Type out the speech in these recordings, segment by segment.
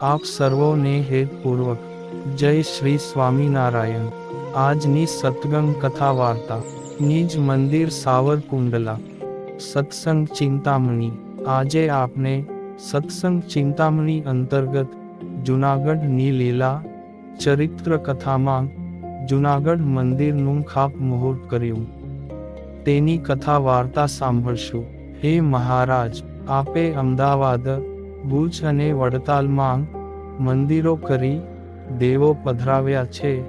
આપ સર્વોને હેતપૂર્વક જય શ્રી સ્વામિનારાયણ. આજની સતગંગ કથા વાર્તા. નિજ મંદિર સાવરકુંડલા. સત્સંગ ચિંતામણી. આજે આપને સત્સંગ ચિંતામણી અંતર્ગત જુનાગઢની લીલા ચરિત્ર કથામાં જુનાગઢ મંદિરનું ખાપ મુહૂર્ત કર્યું. તેની કથા વાર્તા સાંભળશું. હે મહારાજ, આપે અમદાવાદ ભુજ અને વડતાલમાં મંદિરો કરી દેવો પધરાવ્યા છે,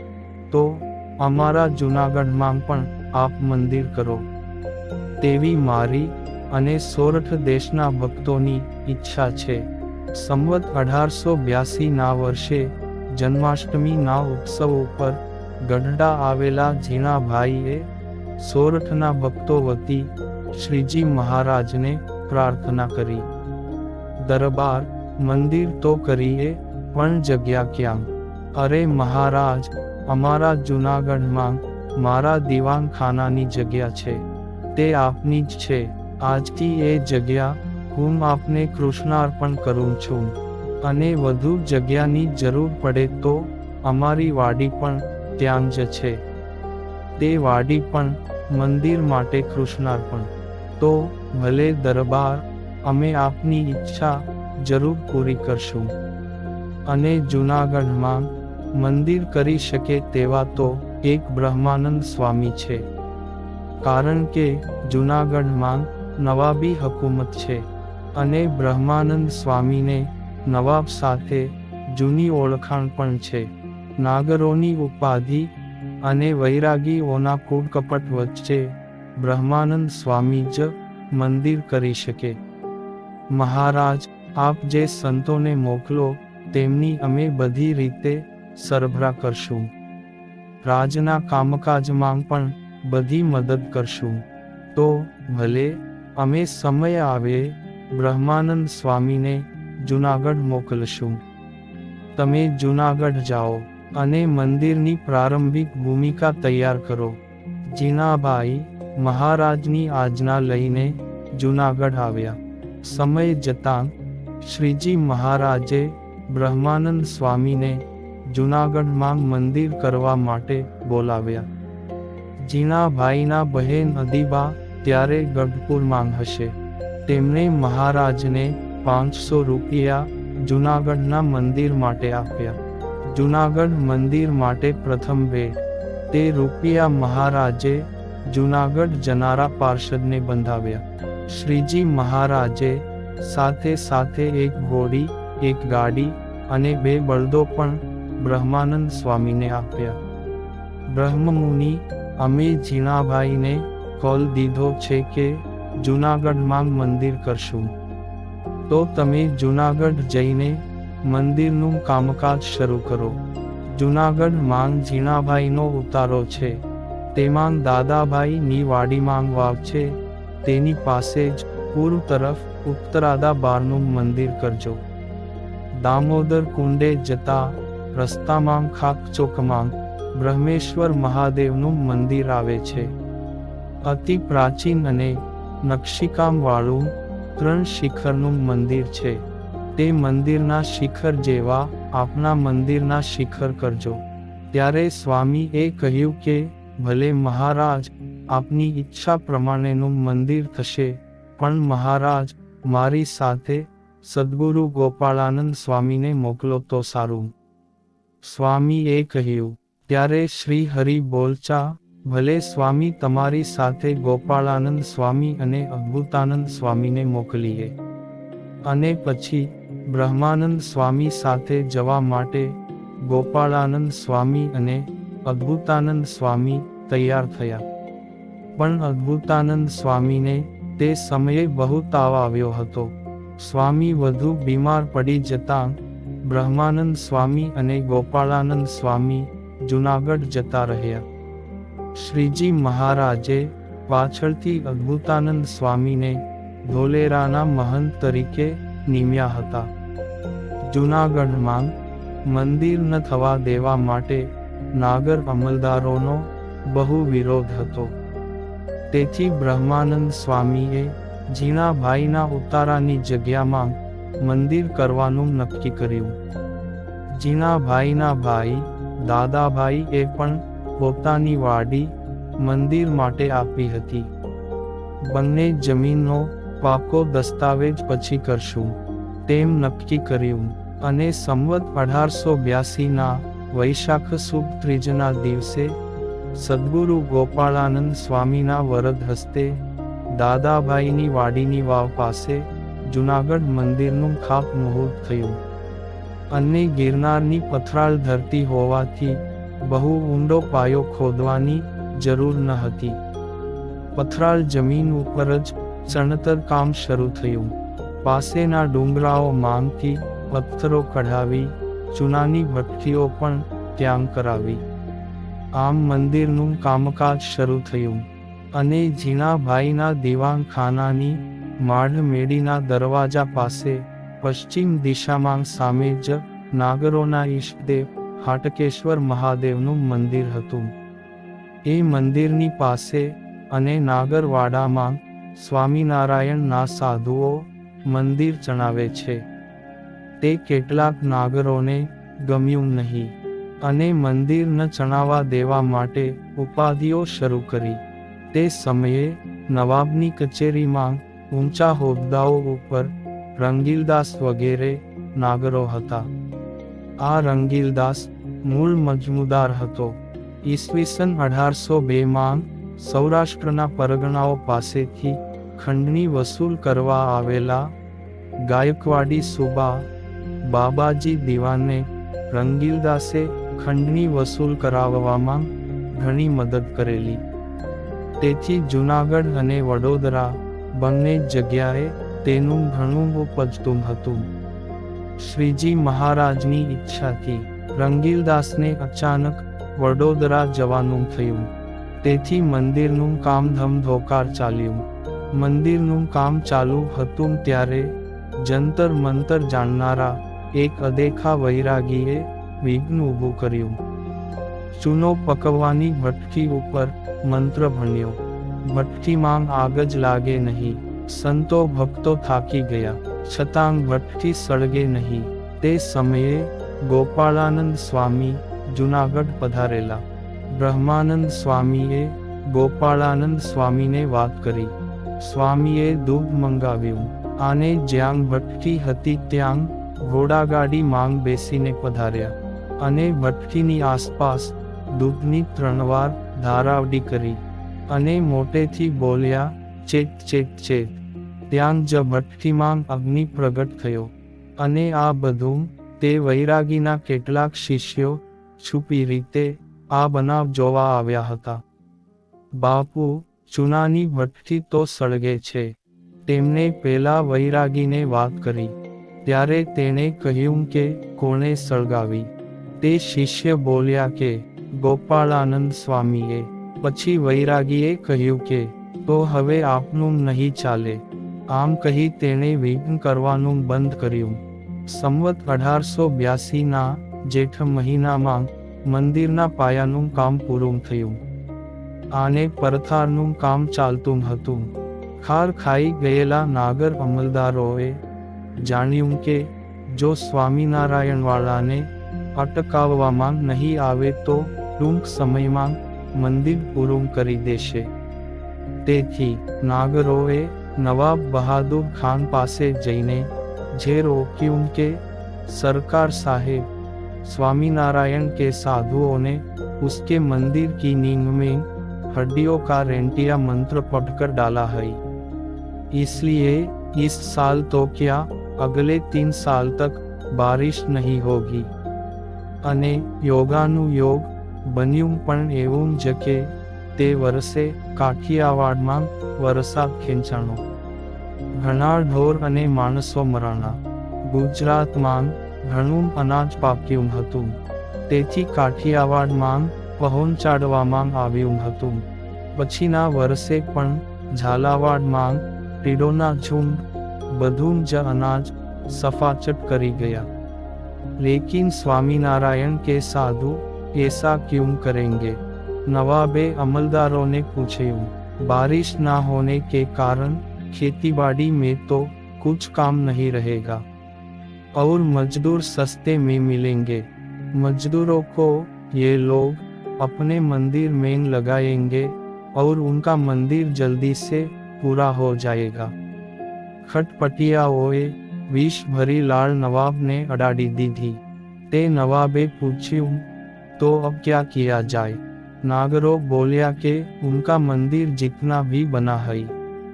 તો અમારા જુનાગઢમાં પણ આપ મંદિર કરો. તેવી મારી અને સોરઠ દેશના ભક્તોની ઈચ્છા છે. સંવત અઢારસો બ્યાસીના વર્ષે જન્માષ્ટમીના ઉત્સવ ઉપર ગઢડા આવેલા ઝીણાભાઈએ સોરઠના ભક્તો વતી શ્રીજી મહારાજને પ્રાર્થના કરી. દરબાર, મંદિર તો કરીએ, પણ જગ્યા ક્યાં? અરે મહારાજ, અમારા જૂનાગઢમાં મારા દીવાનખાનાની જગ્યા છે. તે આપની જ છે. આજથી એ જગ્યા હું આપને કૃષ્ણાર્પણ કરું છું. અને વધુ જગ્યાની જરૂર પડે તો અમારી વાડી પણ ત્યાં જ છે. તે વાડી પણ મંદિર માટે કૃષ્ણાર્પણ. તો ભલે દરબાર અમે આપની ઈચ્છા જરૂર પૂરી કરશું. અને જૂનાગઢમાં મંદિર કરી શકે તેવા તો એક બ્રહ્માનંદ સ્વામી છે. કારણ કે જૂનાગઢમાં નવાબી હકુમત છે અને બ્રહ્માનંદ સ્વામીને નવાબ સાથે જૂની ઓળખાણ પણ છે. નાગરોની ઉપાધિ અને વૈરાગીઓના કૂડકપટ વચ્ચે બ્રહ્માનંદ સ્વામી જ મંદિર કરી શકે. મહારાજ, આપ જે સંતોને મોકલો, તેમની અમે બધી રીતે સરભરા કરશું. રાજના કામકાજમાં પણ બધી મદદ કરશું. તો ભલે અમે સમય આવે, બ્રહ્માનંદ સ્વામીને જુનાગઢ મોકલશું. તમે જુનાગઢ જાઓ અને મંદિરની પ્રારંભિક ભૂમિકા તૈયાર કરો. જીનાભાઈ મહારાજની આજ્ઞા લઈને જુનાગઢ આવ્યા. સમય જતાં શ્રીજી મહારાજે બ્રહ્માનંદ સ્વામીને જુનાગઢમાં મંદિર કરવા માટે બોલાવ્યા. જીણાભાઈના બહેન અદીબા ત્યારે ગઢપુરમાં હશે. તેમણે મહારાજને પાંચસો રૂપિયા જુનાગઢના મંદિર માટે આપ્યા. જુનાગઢ મંદિર માટે પ્રથમ ભેટ. તે રૂપિયા મહારાજે જુનાગઢ જનારા પાર્ષદને બંધાવ્યા. શ્રીજી મહારાજે સાથે સાથે એક ઘોડી એક ગાડી અને બે બળદો પણ બ્રહ્માનંદ સ્વામીને આપ્યા. બ્રહ્મમુનિ અમે ઝીણાભાઈને કોલ દીધો છે કે જૂનાગઢમાં મંદિર કરશું. તો તમે જુનાગઢ જઈને મંદિરનું કામકાજ શરૂ કરો. જુનાગઢ માંગ ઝીણાભાઈનો ઉતારો છે. તેમાં દાદાભાઈની વાડીમાં વાવ છે. તેની પાસે જ પૂર્વ તરફ ઉત્તરાદા બારનું મંદિર કરજો. દામોદર કુંડે જતા રસ્તામાં ખાક ચોકમાં બ્રહ્મેશ્વર મહાદેવનું મંદિર આવે છે. અતિ પ્રાચીન અને નકશીકામવાળું ત્રણ શિખરનું મંદિર છે. તે મંદિરના શિખર જેવા આપના મંદિરના શિખર કરજો. ત્યારે સ્વામીએ કહ્યું કે, ભલે મહારાજ આપની ઈચ્છા પ્રમાણેનું મંદિર થશે. પણ મહારાજ, મારી સાથે સદગુરુ ગોપાળાનંદ સ્વામીને મોકલો તો સારું. સ્વામીએ કહ્યું, ત્યારે શ્રી હરિ બોલચા, ભલે સ્વામી તમારી સાથે ગોપાળાનંદ સ્વામી અને અદ્ભુતાનંદ સ્વામીને મોકલીએ. અને પછી બ્રહ્માનંદ સ્વામી સાથે જવા માટે ગોપાળાનંદ સ્વામી અને અદ્ભુતાનંદ સ્વામી તૈયાર થયા. પણ અદ્ભુતાનંદ સ્વામીને તે સમયે બહુ તાવ આવ્યો હતો. સ્વામી વધુ બીમાર પડી જતા બ્રહ્માનંદ સ્વામી અને ગોપાળાનંદ સ્વામી જુનાગઢ જતા રહ્યા. શ્રીજી મહારાજે પાછળથી અદ્ભુતાનંદ સ્વામીને ધોલેરાના મહંત તરીકે નિમ્યા હતા. જુનાગઢમાં મંદિર ન થવા દેવા માટે નાગર અમલદારોનો બહુ વિરોધ હતો. તેથી બ્રહ્માનંદ સ્વામીએ ઝીણાભાઈના ઉતારાની જગ્યામાં મંદિર કરવાનું નક્કી કર્યું. જીણાભાઈના ભાઈ, દાદાભાઈએ પણ પોતાની વાડી મંદિર માટે આપી હતી. બંને જમીનનો પાકો દસ્તાવેજ પછી કરશું. તેમ નક્કી કર્યું અને સંવત અઢારસો બ્યાસીના વૈશાખ સુદ ત્રીજના દિવસે સદગુરુ ગોપાળાનંદ સ્વામીના વરદ હસ્તે દાદાભાઈની વાડીની વાવ પાસે જુનાગઢ મંદિરનું ખાપ મુહૂર્ત થયું. અને ગિરનારની પથરાળ ધરતી હોવાથી બહુ ઊંડો પાયો ખોદવાની જરૂર ન હતી. પથરાળ જમીન ઉપર જ ચણતર કામ શરૂ થયું. પાસેના ડુંગરાઓ માંગથી પથ્થરો કઢાવી ચૂનાની ભઠ્ઠીઓ પણ ત્યાં કરાવી. આમ મંદિરનું કામકાજ શરૂ થયું. અને ઝીણાભાઈના દિવાનખાનાની માઢ મેડીના દરવાજા પાસે પશ્ચિમ દિશામાં સામે જ નાગરોના ઈષ્ટદેવ હાટકેશ્વર મહાદેવનું મંદિર હતું. એ મંદિરની પાસે અને નાગરવાડામાં સ્વામિનારાયણના સાધુઓ મંદિર ચણાવે છે. તે કેટલાક નાગરોને ગમ્યું નહીં. અને મંદિર ન ચણાવવા દેવા માટે ઉપાધિઓ શરૂ કરી. તે સમયે નવાબની કચેરીમાં ઊંચા હોદ્દાઓ ઉપર રંગીલદાસ વગેરે નાગરો હતા. આ રંગીલદાસ મૂળ મજમુદાર હતો. ઈસવીસન અઢારસો બેમાં સૌરાષ્ટ્રના પરગણાઓ પાસેથી ખંડની વસૂલ કરવા આવેલા ગાયકવાડી સુબા બાબાજી દીવાને રંગીલદાસે ખંડની વસૂલ કરાવવામાં ઘણી મદદ કરેલી. તેથી જૂનાગઢ અને વડોદરા બંને જગ્યાએ તેનું ઘણું ઉપજતું હતું. શ્રીજી મહારાજની ઈચ્છાથી રંગીલદાસને અચાનક વડોદરા જવાનું થયું. તેથી મંદિરનું કામ ધમધોકાર ચાલ્યું. મંદિરનું કામ ચાલુ હતું ત્યારે જંતર મંતર જાણનારા એક અદેખા વૈરાગીએ વિઘ્ન ઊભું કર્યું. ચૂનો પકવવાની ભટકી ઉપર મંત્ર ભણ્યો. ભઠ્ઠીમાં આગ જ લાગે નહીં. સંતો ભક્તો થાકી ગયા. છતાં ભટકી સળગે નહીં. તે સમયે ગોપાળાનંદ સ્વામી જુનાગઢ પધારેલા. બ્રહ્માનંદ સ્વામીએ ગોપાળાનંદ સ્વામીને વાત કરી. સ્વામીએ દૂધ મંગાવ્યું. આને જ્યાં ભટકી હતી ત્યાં ઘોડાગાડી માંગ બેસીને પધાર્યા. અને ભઠ્ઠીની આસપાસ દૂધની ત્રણ વાર ધારાવડી કરી અને મોટેથી બોલ્યા, ચેત ચેત ચેત. ત્યાં જ ભઠ્ઠીમાં અગ્નિ પ્રગટ થયો અને આ બધું તે વૈરાગીના કેટલાક શિષ્યો છુપી રીતે આ બનાવ જોવા આવ્યા હતા. બાપુ, ચૂનાની ભઠ્ઠી તો સળગે છે. તેમને પેલા વૈરાગીને વાત કરી. ત્યારે તેણે કહ્યું કે કોણે સળગાવી. તે શિષ્ય બોલ્યા કે, ગોપાળાનંદ સ્વામીએ, પછી વૈરાગીએ કહ્યું કે, તો હવે આપનું નહીં ચાલે. આમ કહી તેણે વિઘ્ન કરવાનું બંધ કર્યું. સંવત અઢારસો બ્યાસીના જેઠ મહિનામાં મંદિરના પાયાનું કામ પૂરું થયું. આને પરથારનું કામ ચાલતું હતું. ખાર ખાઈ ગયેલા નાગર અમલદારોએ જાણ્યું કે, જો સ્વામિનારાયણવાળાને અટકાવવામાં નહીં આવે તો ટૂંક સમયમાં મંદિર પૂરું કરી દેશે તેથી નાગરોએ નવાબ બહાદુર ખાન પાસે જઈને જે રોક્યું કે સરકાર સાહેબ स्वामीनारायण के साधुओं ने उसके मंदिर की नींव में हड्डियों का रेंटिया मंत्र पढ़कर डाला है इसलिए इस साल तो क्या अगले तीन साल तक बारिश नहीं होगी અને યોગાનું યોગ બન્યું પણ એવું જ કે તે વર્ષે કાઠિયાવાડમાં વરસાદ ખેંચાણો. ઘણા ઢોર અને માણસો મરાણા. ગુજરાતમાં ઘણું અનાજ પાક્યું હતું. તેથી કાઠિયાવાડમાં પહોંચાડવામાં આવ્યું હતું. પછીના વર્ષે પણ ઝાલાવાડમાં ટીડોના ઝુંડ, બધું જ અનાજ સફાચટ કરી ગયા. लेकिन स्वामीनारायण के साधु ऐसा क्यों करेंगे? नवाबे अमलदारों ने पूछे, बारिश ना होने के कारण खेतीबाड़ी में तो कुछ काम नहीं रहेगा। और मजदूर सस्ते में मिलेंगे। मजदूरों को ये लोग अपने मंदिर में लगाएँगे और उनका मंदिर जल्दी से पूरा हो जाएगा। खटपटिया ओए ભરી લાળ નવાબને અડાડી દીધી તે નવાબે પૂછ્યું तो अब क्या किया जाए नागरों बोलिया के उनका मंदिर जितना भी बना है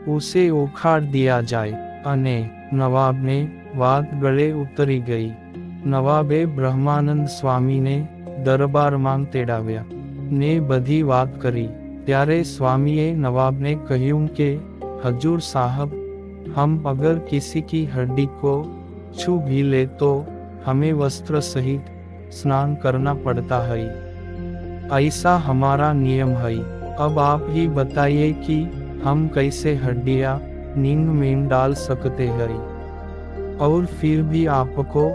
उसे उखाड़ दिया जाए અને નવાબને વાત ગળે ઉતરી ગઈ નવાબે બ્રહ્માનંદ સ્વામીને દરબારમાં તેડાવ્યા ને બધી વાત કરી ત્યારે સ્વામીએ નવાબને કહ્યું કે હજૂર સાહબ हम अगर किसी की हड्डी को छू भी ले तो हमें वस्त्र सहित स्नान करना पड़ता है। ऐसा हमारा नियम है। अब आप ही बताइए कि हम कैसे हड्डियाँ नींद में डाल सकते हैं। और फिर भी आपको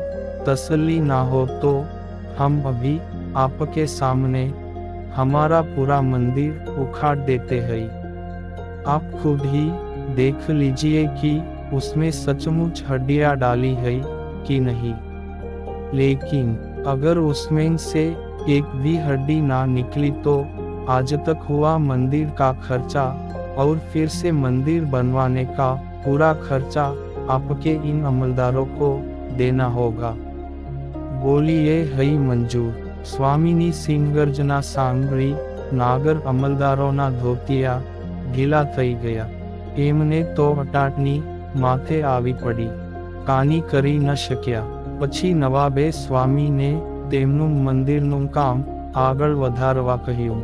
तसल्ली ना हो तो हम अभी आपके सामने हमारा पूरा मंदिर उखाड़ देते हैं। आप खुद ही देख लीजिए कि उसमें सचमुच हड्डियां डाली है कि नहीं लेकिन अगर उसमें से एक भी हड्डी ना निकली तो आज तक हुआ मंदिर का खर्चा और फिर से मंदिर बनवाने का पूरा खर्चा आपके इन अमलदारों को देना होगा બોલીએ હઈ મંજૂર સ્વામીની સિંગર્જના સાંભળી નાગર અમલદારોના ધોતિયા ઢીલા થઈ ગયા એમને તો અટાટની માથે આવી પડી. કાની કરી ન શક્યા. પછી નવાબે સ્વામીને તેમનું મંદિરનું કામ આગળ વધારવા કહ્યું.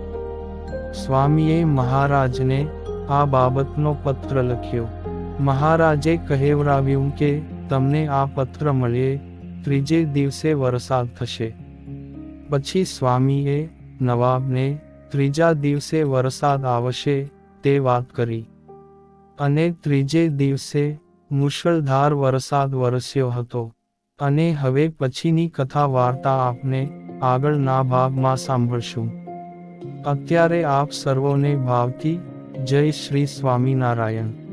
સ્વામીએ મહારાજને આ બાબતનો પત્ર લખ્યો. મહારાજે કહેવરાવ્યું કે, તમને આ પત્ર મળે, ત્રીજે દિવસે વરસાદ થશે. પછી સ્વામીએ નવાબને ત્રીજા દિવસે વરસાદ આવશે તે વાત કરી. અને ત્રીજે દિવસે મુશળધાર વરસાદ વરસ્યો હતો. અને હવે પછીની કથા વાર્તા આપને આગળના ભાગમાં સાંભળશું. અત્યારે આપ સર્વોને ભાવથી જય શ્રી સ્વામિનારાયણ.